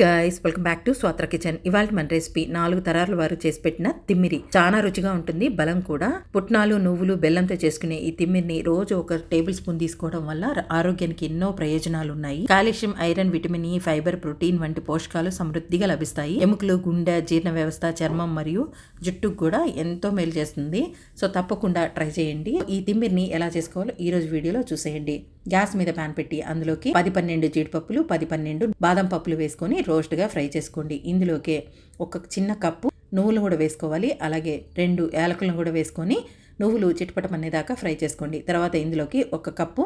Guys welcome back to Swatra kitchen ఇవాళ మన recipe నాలుగు తరాల వారు చేసి పెట్టిన తిమ్మిరి. చాలా రుచిగా ఉంటుంది బలం కూడా. పుట్నాలు నువ్వులు బెల్లంతో చేసుకునే ఈ తిమ్మిరిని రోజు ఒక టేబుల్ స్పూన్ తీసుకోవడం వల్ల ఆరోగ్యానికి ఎన్నో ప్రయోజనాలు ఉన్నాయి. Calcium iron vitamin E fibre protein వంటి పోషకాలు సమృద్ధిగా లభిస్తాయి. ఎముకలు గుండె జీర్ణ వ్యవస్థ చర్మం మరియు జుట్టుకు కూడా ఎంతో మేలు చేస్తుంది. సో తప్పకుండా ట్రై చేయండి. ఈ తిమ్మిరిని ఎలా చేసుకోవాలో ఈ రోజు వీడియోలో చూసేయండి. గ్యాస్ మీద ప్యాన్ పెట్టి అందులోకి పది పన్నెండు జీడిపప్పులు పది పన్నెండు బాదం పప్పులు వేసుకొని రోస్ట్గా ఫ్రై చేసుకోండి. ఇందులోకి ఒక చిన్న కప్పు నువ్వులు కూడా వేసుకోవాలి. అలాగే రెండు యాలకులను కూడా వేసుకొని నువ్వులు చిటపటమనేదాకా ఫ్రై చేసుకోండి. తర్వాత ఇందులోకి ఒక కప్పు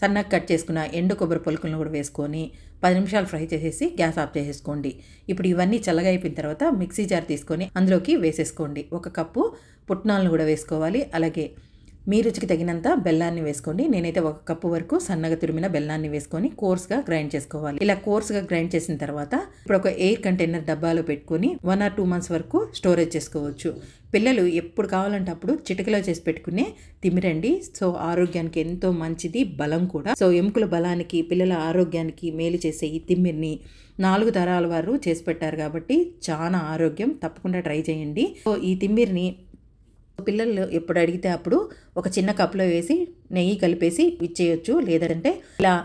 సన్నగా కట్ చేసుకున్న ఎండు కొబ్బరి పొలుకులను కూడా వేసుకొని పది నిమిషాలు ఫ్రై చేసేసి గ్యాస్ ఆఫ్ చేసేసుకోండి. ఇప్పుడు ఇవన్నీ చల్లగా అయిపోయిన తర్వాత మిక్సీ జార్ తీసుకొని అందులోకి వేసేసుకోండి. ఒక కప్పు పుట్నాలను కూడా వేసుకోవాలి. అలాగే మీ రుచికి తగినంత బెల్లాన్ని వేసుకోండి. నేనైతే ఒక కప్పు వరకు సన్నగా తురిమిన బెల్లాన్ని వేసుకొని కోర్స్గా గ్రైండ్ చేసుకోవాలి. ఇలా కోర్స్గా గ్రైండ్ చేసిన తర్వాత ఇప్పుడు ఒక ఎయిర్ కంటైనర్ డబ్బాలో పెట్టుకొని వన్ ఆర్ టూ మంత్స్ వరకు స్టోరేజ్ చేసుకోవచ్చు. పిల్లలు ఎప్పుడు కావాలంటే అప్పుడు చిటికలో చేసి పెట్టుకునే తిమిరండి. సో ఆరోగ్యానికి ఎంతో మంచిది బలం కూడా. సో ఎముకల బలానికి పిల్లల ఆరోగ్యానికి మేలు చేసే ఈ తిమ్మిరిని నాలుగు తరాల వారు చేసి పెట్టారు కాబట్టి చాలా ఆరోగ్యం. తప్పకుండా ట్రై చేయండి. సో ఈ తిమ్మిరిని పిల్లలు ఎప్పుడు అడిగితే అప్పుడు ఒక చిన్న కప్లో వేసి నెయ్యి కలిపేసి ఇచ్చేయొచ్చు. లేదంటే ఇలా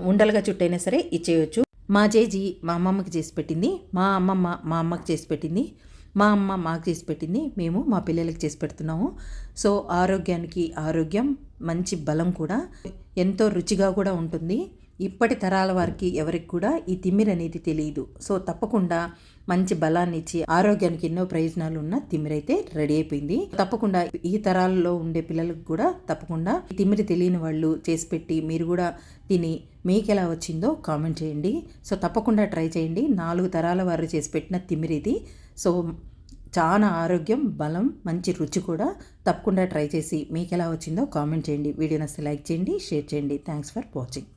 ఉండలుగా చుట్టైనా సరే ఇచ్చేయచ్చు. మా జేజీ మా అమ్మమ్మకి చేసి పెట్టింది. మా అమ్మమ్మ మా అమ్మకి చేసి పెట్టింది. మా అమ్మ మాకు చేసి పెట్టింది. మేము మా పిల్లలకి చేసి పెడుతున్నాము. సో ఆరోగ్యానికి ఆరోగ్యం మంచి బలం కూడా ఎంతో రుచిగా కూడా ఉంటుంది. ఇప్పటి తరాల వారికి ఎవరికి కూడా ఈ తిమ్మిరి అనేది తెలియదు. సో తప్పకుండా మంచి బలాన్ని ఇచ్చి ఆరోగ్యానికి ఎన్నో ప్రయోజనాలు ఉన్న తిమ్మిరైతే రెడీ అయిపోయింది. తప్పకుండా ఈ తరాలలో ఉండే పిల్లలకు కూడా తప్పకుండా ఈ తిమ్మిరి తెలియని వాళ్ళు చేసి పెట్టి మీరు కూడా తిని మీకు ఎలా వచ్చిందో కామెంట్ చేయండి. సో తప్పకుండా ట్రై చేయండి. నాలుగు తరాల వారు చేసి పెట్టిన తిమ్మిరిది సో చాలా ఆరోగ్యం బలం మంచి రుచి కూడా తప్పకుండా ట్రై చేసి మీకు ఎలా వచ్చిందో కామెంట్ చేయండి. వీడియో నచ్చితే లైక్ చేయండి షేర్ చేయండి. Thanks for watching.